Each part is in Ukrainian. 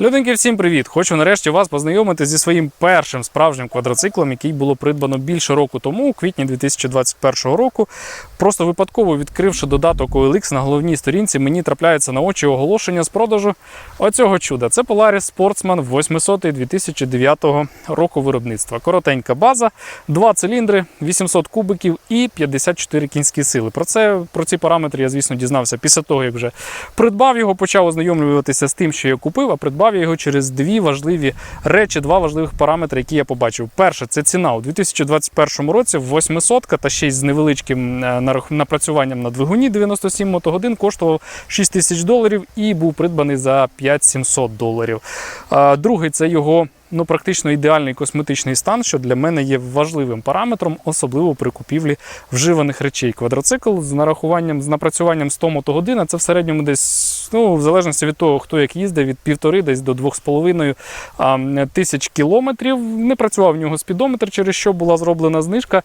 Людинки, всім привіт! Хочу нарешті вас познайомити зі своїм першим справжнім квадроциклом, який було придбано більше року тому, у квітні 2021 року. Просто випадково відкривши додаток OLX на головній сторінці, мені трапляється на очі оголошення з продажу оцього чуда. Це Polaris Sportsman 800 2009 року виробництва. Коротенька база, два циліндри, 800 кубиків і 54 кінські сили. Про це про ці параметри я, звісно, дізнався після того, як вже придбав його, почав ознайомлюватися з тим, що я купив, а придбав я його через дві важливі речі, два важливих параметри, які я побачив. Перше, це ціна у 2021 році 800 та ще й з невеличким е, напрацюванням на двигуні 97 мотогодин коштував 6 тисяч доларів і був придбаний за 5700 доларів. Другий це його. Ну, практично ідеальний косметичний стан, що для мене є важливим параметром, особливо при купівлі вживаних речей. Квадроцикл з нарахуванням, з напрацюванням 100 мотогодин, це в середньому десь, ну, в залежності від того, хто як їздить, від півтори десь до 2,5 а, тисяч кілометрів. Не працював в нього спідометр, через що була зроблена знижка.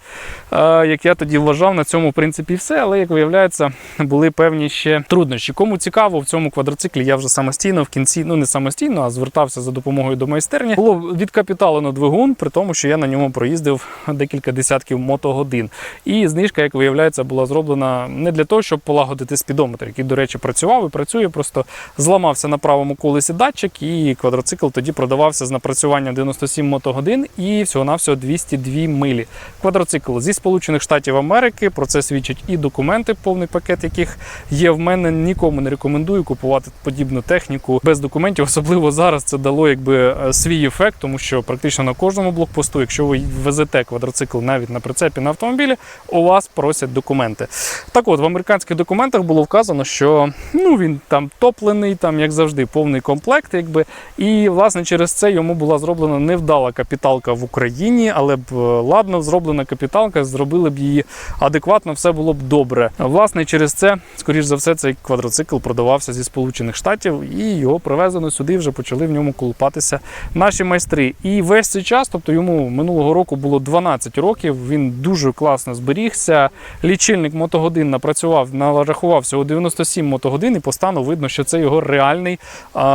Як я тоді вважав, на цьому в принципі все, але як виявляється, були певні ще труднощі. Кому цікаво, в цьому квадроциклі я вже самостійно в кінці, ну не самостійно, а звертався за допомогою до майстерні. Було відкапіталено двигун, при тому, що я на ньому проїздив декілька десятків мотогодин. І знижка, як виявляється, була зроблена не для того, щоб полагодити спідометр, який, до речі, працював і працює. Просто зламався на правому колесі датчик, і квадроцикл тоді продавався з напрацюванням 97 мотогодин і всього-навсього 202 милі. Квадроцикл зі Сполучених Штатів Америки. Про це свідчать і документи, повний пакет яких є в мене. Нікому не рекомендую купувати подібну техніку без документів. Особливо зараз це дало якби е, свій ефект, тому що практично на кожному блокпосту, якщо ви везете квадроцикл навіть на прицепі на автомобілі, у вас просять документи. Так от в американських документах було вказано, що ну він там топлений, там як завжди, повний комплект, якби. І власне через це йому була зроблена невдала капіталка в Україні, але б е, ладно зроблена капіталка, зробили б її адекватно, все було б добре. Власне, через це, скоріш за все, цей квадроцикл продавався зі Сполучених Штатів, і його привезено сюди. Вже почали в ньому колупатися наші майстри. І весь цей час, тобто йому минулого року було 12 років. Він дуже класно зберігся. Лічильник мотогодин напрацював, нарахував всього 97 мотогодин, і по стану видно, що це його реальний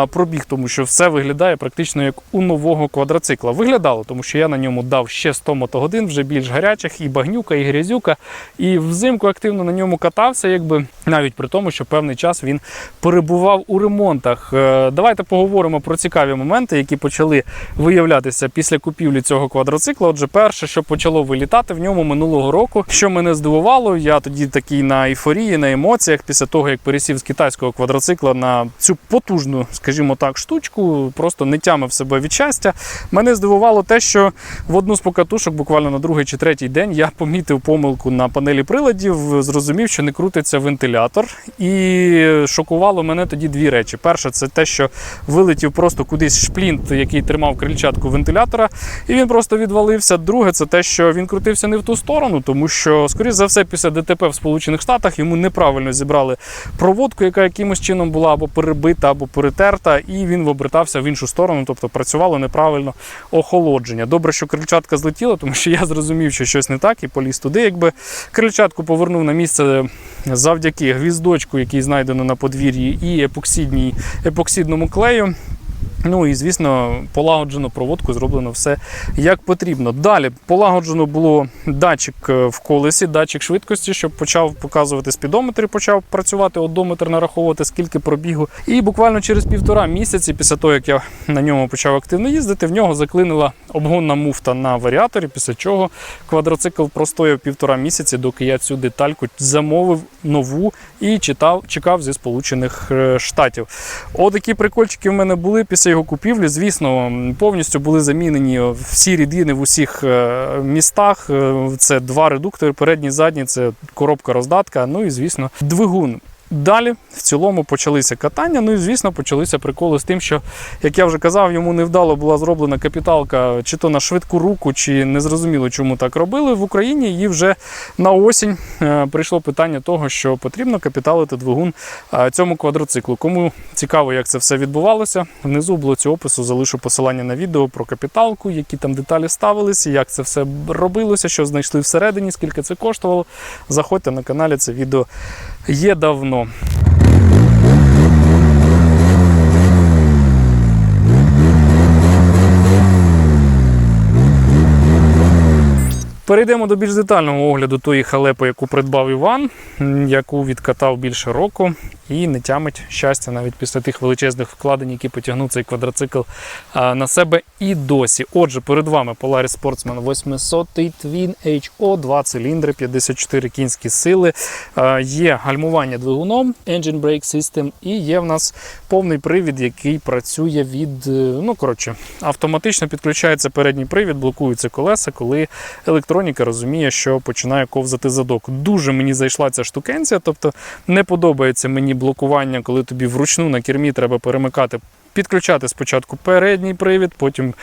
пробіг, тому що все виглядає практично як у нового квадроцикла. Виглядало, тому що я на ньому дав ще 100 мотогодин, вже більш гарячих, і багнюка, і грязюка. І взимку активно на ньому катався, якби навіть при тому, що певний час він перебував у ремонтах. Е, Давайте поговоримо про цікаві моменти, які почали виявлятися після купівлі цього квадроцикла. Отже, перше, що почало вилітати в ньому минулого року, що мене здивувало, я тоді такий на ейфорії, на емоціях, після того як пересів з китайського квадроцикла на цю потужну, скажімо так, штучку, просто не тямив себе від щастя. Мене здивувало те, що в одну з покатушок, буквально на другий чи третій день, я помітив помилку на панелі приладів, зрозумів, що не крутиться вентилятор, і шокувало мене тоді дві речі. Перше, це те, що вилетів просто кудись шплінт, який тримав крильчатку вентилятора, і він просто відвалився. Друге, це те, що він крутився не в ту сторону, тому що, скоріш за все, після ДТП в Сполучених Штатах йому неправильно зібрали проводку, яка якимось чином була або перебита, або перетерта, і він обертався в іншу сторону, тобто працювало неправильно охолодження. Добре, що крильчатка злетіла, тому що я зрозумів, що щось не так, і поліз туди. Якби крильчатку повернув на місце завдяки гвіздочку, який знайдено на подвір'ї, і епоксидній, епоксидному клею. Ну і звісно, полагоджено проводку, зроблено все як потрібно. Далі полагоджено було датчик е, в колесі, датчик швидкості, щоб почав показувати спідометр, почав працювати, одометр нараховувати, скільки пробігу. І буквально через півтора місяці, після того як я на ньому почав активно їздити, в нього заклинила обгонна муфта на варіаторі. Після чого квадроцикл простояв півтора місяці, доки я цю детальку замовив нову і читав, чекав зі Сполучених е, Штатів. Отакі прикольчики в мене були після його купівлі. Звісно, повністю були замінені всі рідини в усіх е, містах. Е, Це два редуктори, передній, задній, це коробка роздатка. Ну і звісно, двигун. Далі в цілому почалися катання. Ну і звісно, почалися приколи з тим, що, як я вже казав, йому невдало була зроблена капіталка чи то на швидку руку, чи не зрозуміло, чому так робили. В Україні і вже на осінь е, прийшло питання того, що потрібно капіталити двигун е, цьому квадроциклу. Кому цікаво, як це все відбувалося, внизу в блоці опису залишу посилання на відео про капіталку, які там деталі ставилися, як це все робилося, що знайшли всередині, скільки це коштувало. Заходьте на каналі, це відео є давно. Перейдемо до більш детального огляду тої халепи, яку придбав Іван, яку відкатав більше року, і не тямить щастя навіть після тих величезних вкладень, які потягнув цей квадроцикл на себе і досі. Отже, перед вами Polaris Sportsman 800 Twin HO, 2 циліндри, 54 кінські сили. Є гальмування двигуном, Engine Brake System, і є в нас повний привід, який працює від. е, Ну, коротше, автоматично підключається передній привід, блокуються колеса, коли електроніка розуміє, що починає ковзати задок. Дуже мені зайшла ця штукенція, тобто не подобається мені блокування, коли тобі вручну на кермі треба перемикати. Підключати спочатку передній привід, потім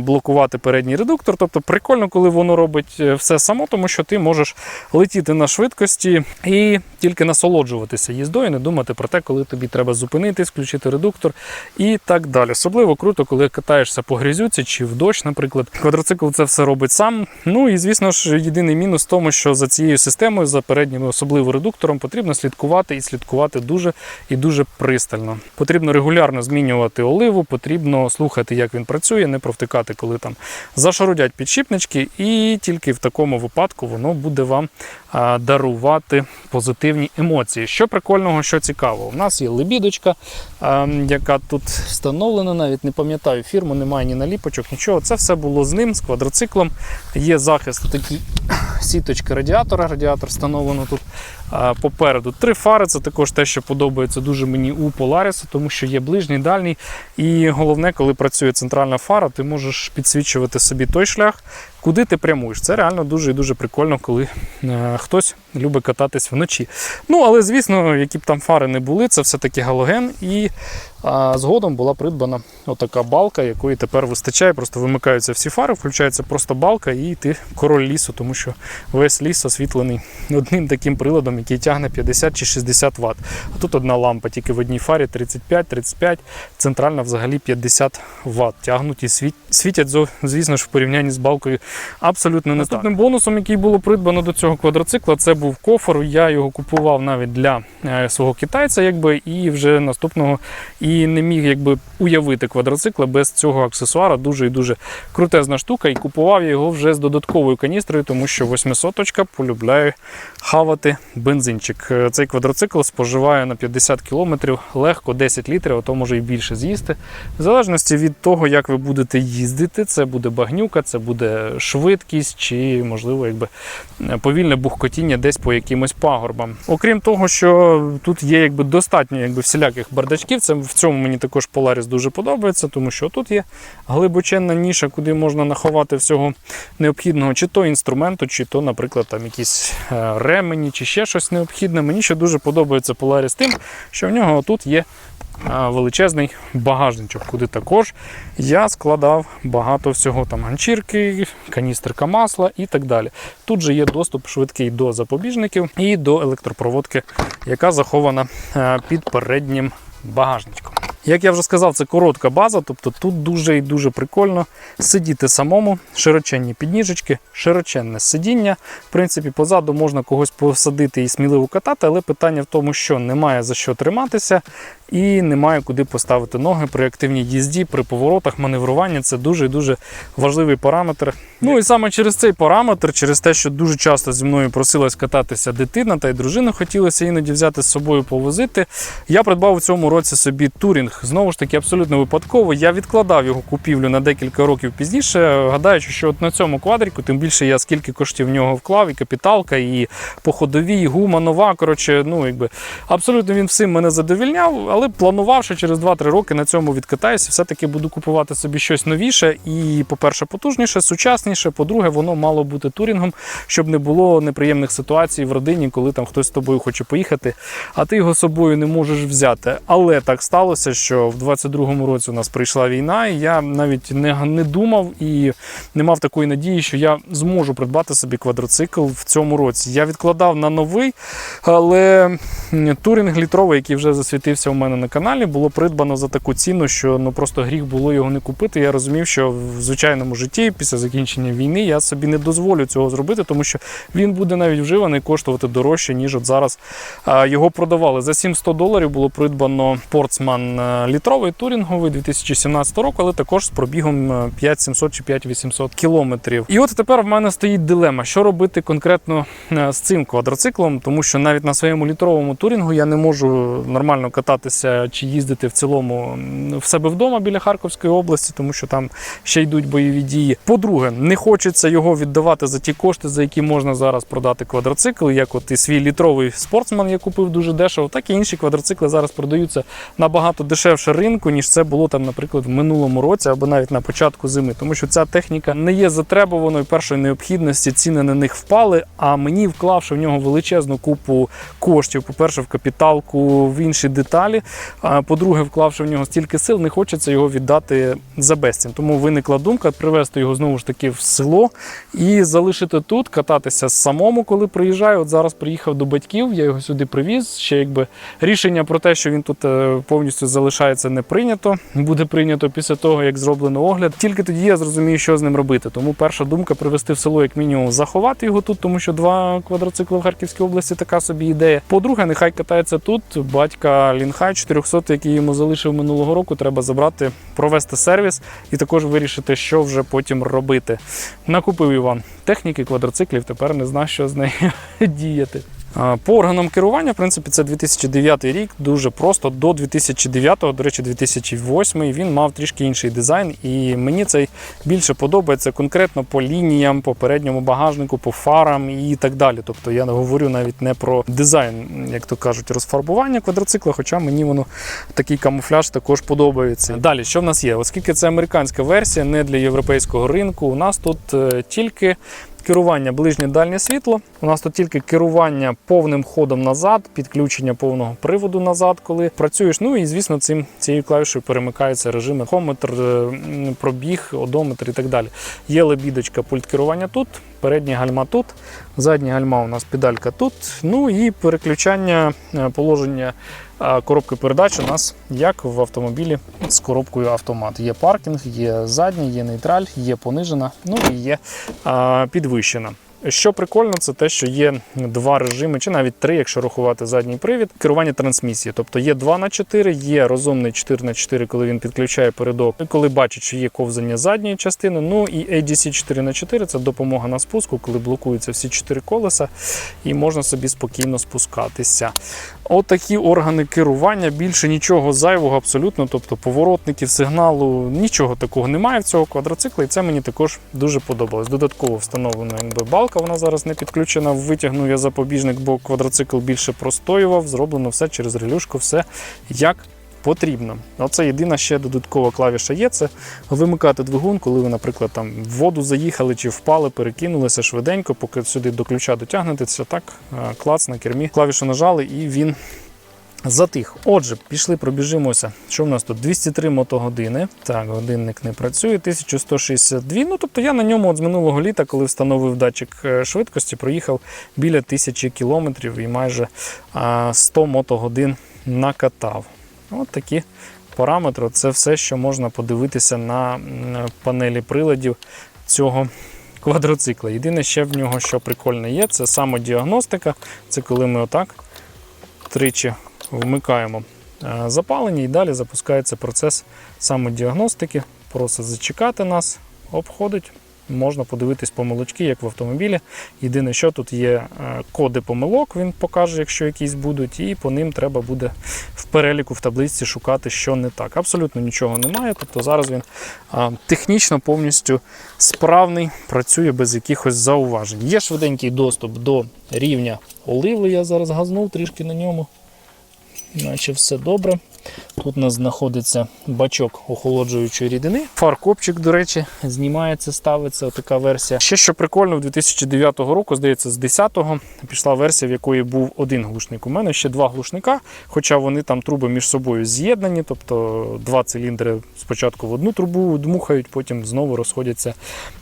блокувати передній редуктор. Тобто прикольно, коли воно робить е, все само, тому що ти можеш летіти на швидкості і тільки насолоджуватися їздою, не думати про те, коли тобі треба зупинитись, включити редуктор і так далі. Особливо круто, коли катаєшся по грязюці чи в дощ, наприклад. Квадроцикл це все робить сам. Ну і звісно ж, єдиний мінус в тому, що за цією системою, за переднім, особливо редуктором, потрібно слідкувати і слідкувати дуже і дуже пристально. Потрібно регулярно змінювати оливу, потрібно слухати, як він працює, не провтикати, коли там зашарудять підшипнички, і тільки в такому випадку воно буде вам дарувати позитивні емоції. Що прикольного, що цікавого. У нас є лебідочка, яка тут встановлена, навіть не пам'ятаю фірму, немає ні наліпочок, нічого. Це все було з ним, з квадроциклом. Є захист такий сіточки радіатора. Радіатор встановлено тут попереду. Три фари це також те, що подобається дуже мені у Polaris, тому що є ближній, дальній. І головне, коли працює центральна фара, ти можеш підсвічувати собі той шлях, куди ти прямуєш. Це реально дуже і дуже прикольно, коли е, хтось любить кататись вночі. Ну, але звісно, які б там фари не були, це все-таки галоген. І а, згодом була придбана отака балка, якої тепер вистачає. Просто вимикаються всі фари, включається просто балка, і ти король лісу, тому що весь ліс освітлений одним таким приладом, який тягне 50 чи 60 Вт. А тут одна лампа, тільки в одній фарі 35-35, центральна взагалі 50 Вт. Тягнуть і світять, звісно ж, в порівнянні з балкою абсолютно не наступним бонусом, який було придбано до цього квадроцикла, це був кофр. Я його купував навіть для е, свого китайця, якби, і вже наступного і не міг якби уявити квадроцикла без цього аксесуара. Дуже і дуже крутезна штука. І купував я його вже з додатковою каністрою, тому що 800 полюбляє хавати бензинчик. Е, Цей квадроцикл споживає на 50 км легко 10 літрів, а то може і більше з'їсти. В залежності від того, як ви будете їздити, це буде багнюка, це буде швидкість чи, можливо, якби е, повільне бухкотіння десь по якимось пагорбам. Окрім того, що тут є якби достатньо якби, всіляких бардачків, це в цьому мені також Polaris дуже подобається, тому що тут є глибоченна ніша, куди можна наховати всього необхідного, чи то інструменту, чи то, наприклад, там якісь е, ремені, чи ще щось необхідне. Мені ще дуже подобається Polaris тим, що в нього тут є величезний багажничок, куди також я складав багато всього там ганчірки, каністерка масла і так далі. Тут же є доступ швидкий до запобіжників і до електропроводки, яка захована е, під переднім багажничком. Як я вже сказав, це коротка база, тобто тут дуже і дуже прикольно сидіти самому, широченні підніжечки, широченне сидіння. В принципі, позаду можна когось посадити і сміливо катати, але питання в тому, що немає за що триматися і немає куди поставити ноги при активній їзді, при поворотах, маневруванні. Це дуже дуже важливий параметр. Ну і саме через цей параметр, через те, що дуже часто зі мною просилась кататися дитина та й дружина хотілося іноді взяти з собою повозити. Я придбав у цьому році собі турінг. Знову ж таки, абсолютно випадково. Я відкладав його купівлю на декілька років пізніше, гадаючи, що от на цьому квадрику, тим більше я скільки коштів в нього вклав, і капіталка, і по ходовій, і гума нова. Коротше, ну якби абсолютно він всім мене задовільняв, але планував, що через 2-3 роки на цьому відкатаюся, все-таки буду купувати собі щось новіше і, по-перше, потужніше, сучасніше. По-друге, воно мало бути турінгом, щоб не було неприємних ситуацій в родині, коли там хтось з тобою хоче поїхати, а ти його з собою не можеш взяти. Але так сталося, що в 22-му році у нас прийшла війна, і я навіть не, не думав і не мав такої надії, що я зможу придбати собі квадроцикл в цьому році. Я відкладав на новий, але турінг літровий, який вже засвітився у мене мене на каналі, було придбано за таку ціну, що ну просто гріх було його не купити. Я розумів, що в звичайному житті після закінчення війни я собі не дозволю цього зробити, тому що він буде навіть вживаний коштувати дорожче, ніж от зараз його продавали. За 700 доларів було придбано Портсман е, літровий турінговий 2017 року, але також з пробігом е, 5700 чи 5800 кілометрів. І от тепер в мене стоїть дилема, що робити конкретно е, з цим квадроциклом, тому що навіть на своєму літровому турінгу я не можу нормально кататися чи їздити в цілому в себе вдома біля Харківської області, тому що там ще йдуть бойові дії. По-друге, не хочеться його віддавати за ті кошти, за які можна зараз продати квадроцикл, як от і свій літровий спортсман я купив дуже дешево, так і інші квадроцикли зараз продаються набагато дешевше ринку, ніж це було там, наприклад, в минулому році або навіть на початку зими, тому що ця техніка не є затребуваною першої необхідності, ціни на них впали. А мені, вклавши в нього величезну купу коштів, по-перше, в капіталку, в інші деталі. А по-друге, вклавши в нього стільки сил, не хочеться його віддати за безцінь. Тому виникла думка привезти його знову ж таки в село і залишити тут, кататися самому, коли приїжджаю. От зараз приїхав до батьків, я його сюди привіз. Ще якби рішення про те, що він тут е, повністю залишається, не прийнято. Буде прийнято після того, як зроблено огляд. Тільки тоді я зрозумію, що з ним робити. Тому перша думка привезти в село, як мінімум, заховати його тут, тому що два квадроцикли в Харківській області така собі ідея. По-друге, нехай катається тут. Батька Лінхай 400, який йому залишив минулого року, треба забрати, провести сервіс і також вирішити, що вже потім робити. Накупив Іван техніки, квадроциклів, тепер не знаю, що з нею діяти. По органам керування, в принципі, це 2009 рік, дуже просто. До 2009, до речі, 2008 він мав трішки інший дизайн, і мені цей більше подобається конкретно по лініям, по передньому багажнику, по фарам і так далі. Тобто я не говорю навіть не про дизайн, як то кажуть, розфарбування квадроцикла, хоча мені воно такий камуфляж також подобається. Далі, що в нас є? Оскільки це американська версія, не для європейського ринку, у нас тут е, тільки керування ближнє дальнє світло. У нас тут тільки керування повним ходом назад, підключення повного приводу назад, коли працюєш. Ну і звісно, цим цією клавішою перемикаються режими хометр, е, пробіг, одометр і так далі. Є лебідочка, пульт керування тут, передні гальма тут, задні гальма у нас педалька тут. Ну і переключання е, положення е, коробки передач у нас як в автомобілі з коробкою автомат. Є паркінг, є задній, є нейтраль, є понижена, ну і є підвищена. Що прикольно, це те, що є два режими, чи навіть три, якщо рахувати задній привід, керування трансмісії. Тобто є 2 на 4 є розумний 4 на 4 коли він підключає передок, коли бачить, що є ковзання задньої частини. Ну і ADC 4 на 4 це допомога на спуску, коли блокуються всі чотири колеса, і можна собі спокійно спускатися. Отакі органи керування, більше нічого зайвого абсолютно, тобто поворотників, сигналу, нічого такого немає в цього квадроцикла, і це мені також дуже подобалось. Додатково встановлена балка, вона зараз не підключена. Витягнув я запобіжник, бо квадроцикл більше простоював. Зроблено все через релюшку, все як потрібно. Оце єдина ще додаткова клавіша є. Це вимикати двигун, коли ви, наприклад, там в воду заїхали чи впали, перекинулися швиденько, поки сюди до ключа дотягнетеся, так, е, клац на кермі. Клавішу нажали і він. Затих. Отже, пішли, пробіжимося. Що в нас тут? 203 мотогодини. Так, годинник не працює, 1162. Ну, тобто я на ньому от з минулого літа, коли встановив датчик е, швидкості, проїхав біля 1000 кілометрів і майже а, 100 мотогодин накатав. От такі параметри. Це все, що можна подивитися на панелі приладів цього квадроцикла. Єдине, ще в нього, що прикольне є, це самодіагностика. Це коли ми отак тричі вмикаємо е, запалення і далі запускається процес самодіагностики. Просить зачекати нас, обходить. Можна подивитись помилочки, як в автомобілі. Єдине, що тут є е, коди помилок, він покаже, якщо якісь будуть, і по ним треба буде в переліку в таблиці шукати, що не так. Абсолютно нічого немає. Тобто зараз він технічно повністю справний, працює без якихось зауважень. Є швиденький доступ до рівня оливи. Я зараз газнув трішки на ньому. Наче все добре. Тут у нас знаходиться бачок охолоджуючої рідини. Фаркопчик, до речі, знімається, ставиться така версія. Ще що прикольно, в 2009 року, здається, з 10-го пішла версія, в якої був один глушник. У мене ще два глушника, хоча вони там труби між собою з'єднані, тобто два циліндри спочатку в одну трубу дмухають, потім знову розходяться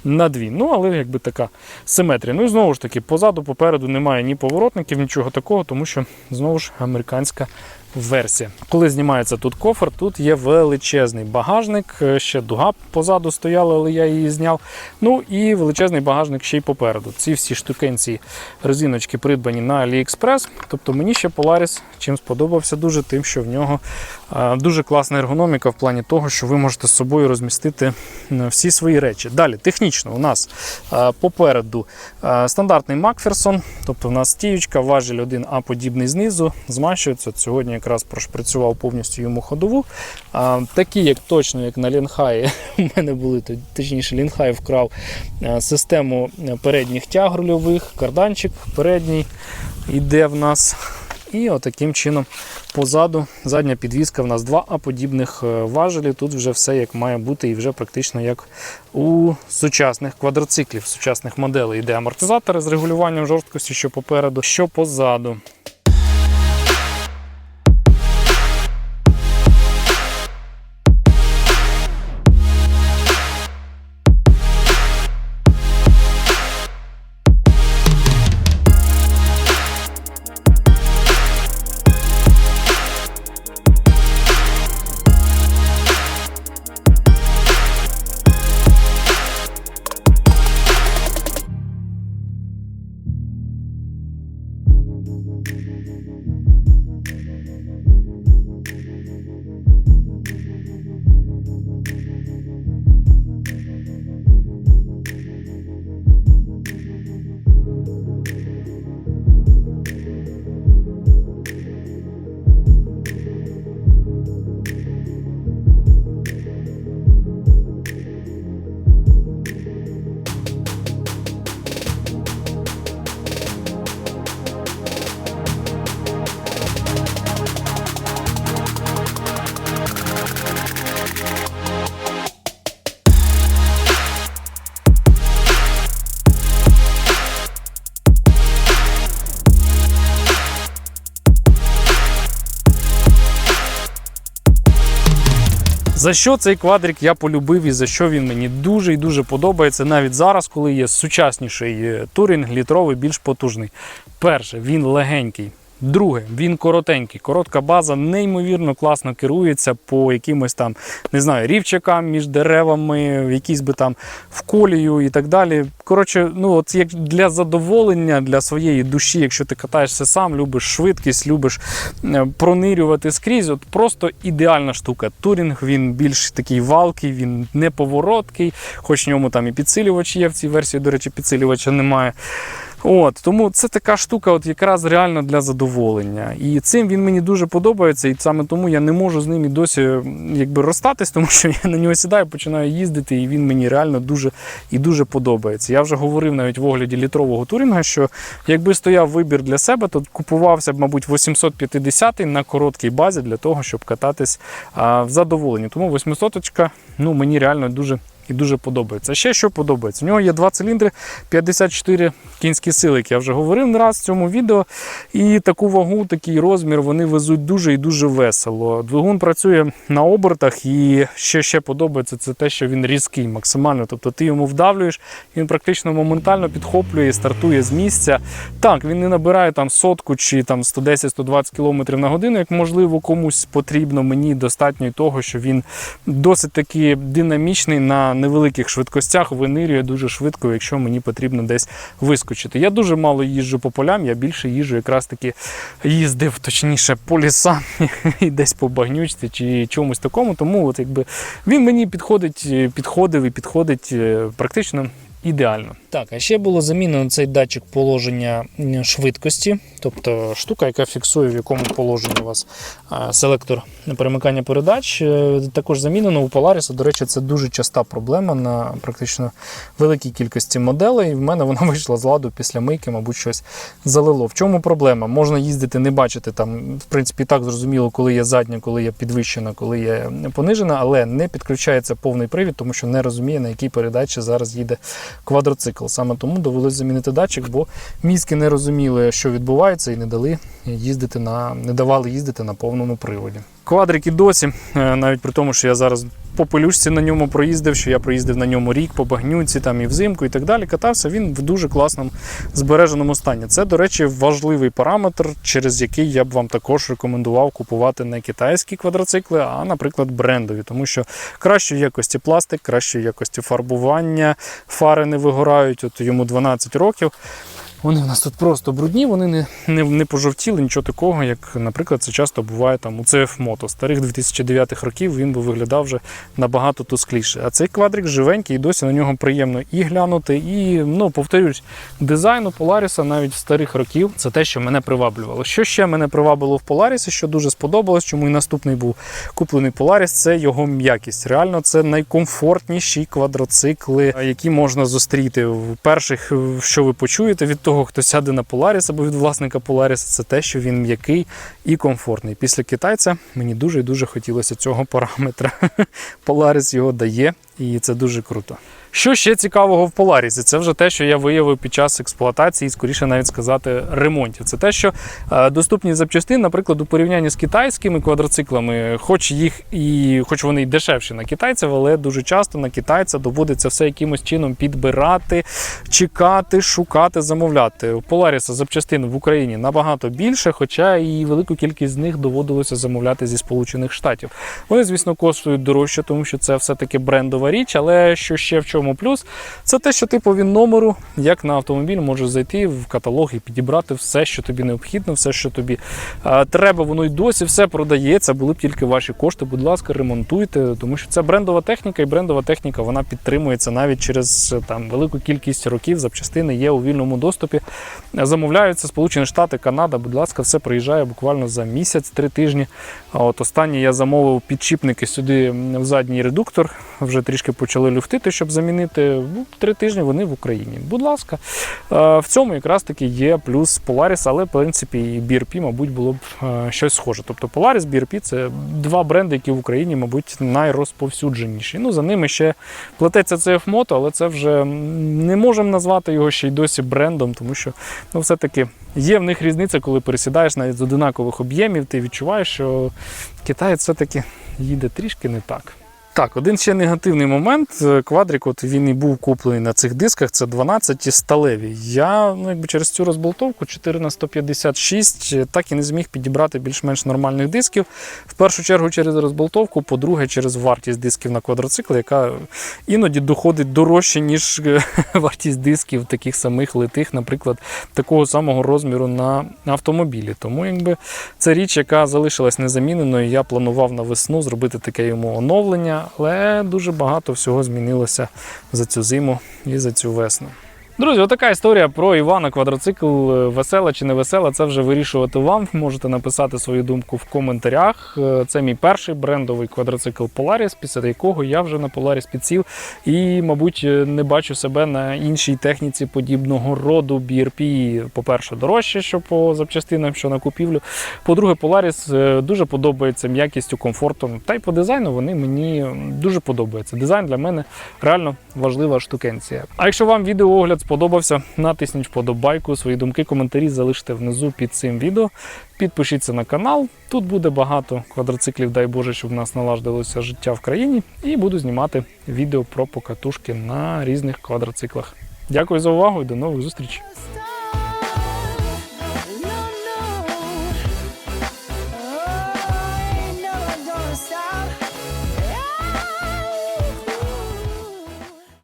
на дві. Ну, але якби така симетрія. Ну і знову ж таки, позаду, попереду немає ні поворотників, нічого такого, тому що знову ж американська версія. Коли знімається тут кофр, тут є величезний багажник. е, Ще дуга позаду стояла, але я її зняв. Ну і величезний багажник ще й попереду. Ці всі штукенці резиночки придбані на AliExpress. Тобто мені ще Polaris чим сподобався дуже, тим, що в нього дуже класна ергономіка в плані того, що ви можете з собою розмістити е, всі свої речі. Далі, технічно, у нас е, попереду е, стандартний Макферсон, тобто у нас стіючка, важіль 1А подібний знизу, змащується. Сьогодні якраз прошпрацював повністю йому ходову. Такі, як точно, як на Лінхаї, у мене були точніше, Лінхай вкрав е, систему е, передніх тяг рульових, карданчик передній йде в нас. І отаким чином позаду задня підвізка в нас два а подібних е, важелі. Тут вже все як має бути, і вже практично як у сучасних квадроциклів, сучасних моделей. Іде амортизатори з регулюванням жорсткості, що попереду, що позаду. За що цей квадрик я полюбив і за що він мені дуже і дуже подобається навіть зараз, коли є сучасніший е, турінг, літровий, більш потужний. Перше, він легенький. Друге, він коротенький. Коротка база неймовірно класно керується по якимось там, не знаю, рівчакам між деревами, якісь би там в колію і так далі. Коротше, ну от як для задоволення для своєї душі, якщо ти катаєшся сам, любиш швидкість, любиш е, пронирювати скрізь, от просто ідеальна штука. Турінг він більш такий валкий, він неповороткий, хоч в ньому там і підсилювач є в цій версії, до речі, підсилювача немає. От, тому це така штука, от якраз реально для задоволення. І цим він мені дуже подобається, і саме тому я не можу з ним і досі якби розстатись, тому що я на нього сідаю, починаю їздити, і він мені реально дуже і дуже подобається. Я вже говорив навіть в огляді літрового турінга, що якби стояв вибір для себе, то купувався б, мабуть, 850 на короткій базі для того, щоб кататись а, в задоволенні. Тому 800 ну, мені реально дуже. І дуже подобається. Ще що подобається? У нього є два циліндри, 54 кінські сили, як я вже говорив не раз в цьому відео. І таку вагу, такий розмір вони везуть дуже і дуже весело. Двигун працює на обертах, і що ще подобається, це те, що він різкий максимально. Тобто ти йому вдавлюєш, він практично моментально підхоплює і стартує з місця. Так, він не набирає там сотку чи там 110-120 км на годину, як можливо комусь потрібно. Мені достатньо і того, що він досить таки динамічний на невеликих швидкостях, винирює дуже швидко, якщо мені потрібно десь вискочити. Я дуже мало їжджу по полям, я більше їжджу якраз таки їздив, точніше, по лісам і десь по багнючці чи чомусь такому. Тому от якби він мені підходить, е, підходив і підходить е, практично. Ідеально. Так, а ще було замінено цей датчик положення швидкості, тобто штука, яка фіксує, в якому положенні у вас селектор перемикання передач. Е, Також замінено у Polaris. До речі, це дуже часта проблема на практично великій кількості моделей. В мене вона вийшла з ладу після мийки, мабуть, щось залило. В чому проблема? Можна їздити, не бачити там, в принципі, так зрозуміло, коли є задня, коли є підвищена, коли є понижена, але не підключається повний привід, тому що не розуміє, на якій передачі зараз їде квадроцикл. Саме тому довелося замінити датчик, бо мізки не розуміли, що відбувається, і не дали їздити на не давали їздити на повному приводі. Квадрик і досі, е, навіть при тому, що я зараз по пелюшці на ньому проїздив, що я проїздив на ньому рік по багнюці, там і взимку, і так далі. Катався. Він в дуже класному збереженому стані. Це, до речі, важливий параметр, через який я б вам також рекомендував купувати не китайські квадроцикли, а, наприклад, брендові, тому що кращої якості пластик, кращої якості фарбування, фари не вигорають. От йому 12 років. Вони в нас тут просто брудні, вони не, не, не пожовтіли, нічого такого, як, наприклад, це часто буває там у CF Moto. Старих 2009 років він би виглядав вже набагато тускліше. А цей квадрик живенький, і досі на нього приємно і глянути, і, ну, повторюсь, дизайну Polaris навіть старих років це те, що мене приваблювало. Що ще мене привабило в Polaris, що дуже сподобалось, чому і наступний був куплений Polaris, це його м'якість. Реально, це найкомфортніші квадроцикли, які можна зустріти. В перших, що ви почуєте від того, хто сяде на Polaris або від власника Polaris, це те, що він м'який і комфортний. Після китайця мені дуже і дуже хотілося цього параметра. Polaris його дає, і це дуже круто. Що ще цікавого в Polaris? Це вже те, що я виявив під час експлуатації, скоріше навіть сказати, ремонтів. Це те, що е, доступність запчастин, наприклад, у порівнянні з китайськими квадроциклами, хоч їх і хоч вони й дешевші на китайців, але дуже часто на китайця доводиться все якимось чином підбирати, чекати, шукати, замовляти. У Polaris запчастин в Україні набагато більше, хоча і велику кількість з них доводилося замовляти зі Сполучених Штатів. Вони, звісно, коштують дорожче, тому що це все-таки брендова річ, але що ще в чому плюс, це те, що ти по він номеру, як на автомобіль, можеш зайти в каталог і підібрати все, що тобі необхідно, все, що тобі треба, воно й досі все продається. Були б тільки ваші кошти. Будь ласка, ремонтуйте, тому що це брендова техніка, і брендова техніка вона підтримується навіть через там велику кількість років. Запчастини є у вільному доступі. Замовляються Сполучені Штати, Канада. Будь ласка, все приїжджає буквально за місяць-три тижні. От останнє я замовив підчіпники сюди в задній редуктор. Вже трішки почали люфтити, щоб замінити. Ну, Три тижні вони в Україні. Будь ласка, Е, в цьому якраз таки є плюс Polaris, але в принципі і BRP, мабуть, було б е, щось схоже. Тобто Polaris, BRP це два бренди, які в Україні, мабуть, найрозповсюдженіші. Ну, за ними ще плететься CF Moto, але це вже не можемо назвати його ще й досі брендом, тому що ну, все-таки є в них різниця, коли пересідаєш навіть з одинакових об'ємів, ти відчуваєш, що китаєць все-таки їде трішки не так. Так, один ще негативний момент. Е, Квадрик, от він і був куплений на цих дисках, це 12 сталеві. Я ну, якби через цю розболтовку 4 на 156 е, так і не зміг підібрати більш-менш нормальних дисків. В першу чергу через розболтовку, по-друге, через вартість дисків на квадроцикл, яка іноді доходить дорожче, ніж е, вартість дисків таких самих литих, наприклад, такого самого розміру на автомобілі. Тому якби це річ, яка залишилась незаміненою. Я планував на весну зробити таке йому оновлення, але дуже багато всього змінилося за цю зиму і за цю весну. Друзі, отака історія про Івана квадроцикл. Е, Весела чи не весела, це вже вирішувати вам. Можете написати свою думку в коментарях. Е, Це мій перший брендовий квадроцикл Polaris, після якого я вже на Polaris підсів і, мабуть, е, не бачу себе на іншій техніці подібного роду. BRP, по-перше, дорожче, що по запчастинам, що на купівлю. По-друге, Polaris дуже подобається м'якістю, комфортом. Та й по дизайну вони мені дуже подобаються. Дизайн для мене реально важлива штукенція. А якщо вам відеоогляд сподобався, натисніть вподобайку, свої думки, коментарі залиште внизу під цим відео. Підпишіться на канал. Тут буде багато квадроциклів, дай Боже, щоб в нас наладилося життя в країні. І буду знімати відео про покатушки на різних квадроциклах. Дякую за увагу і до нових зустрічей.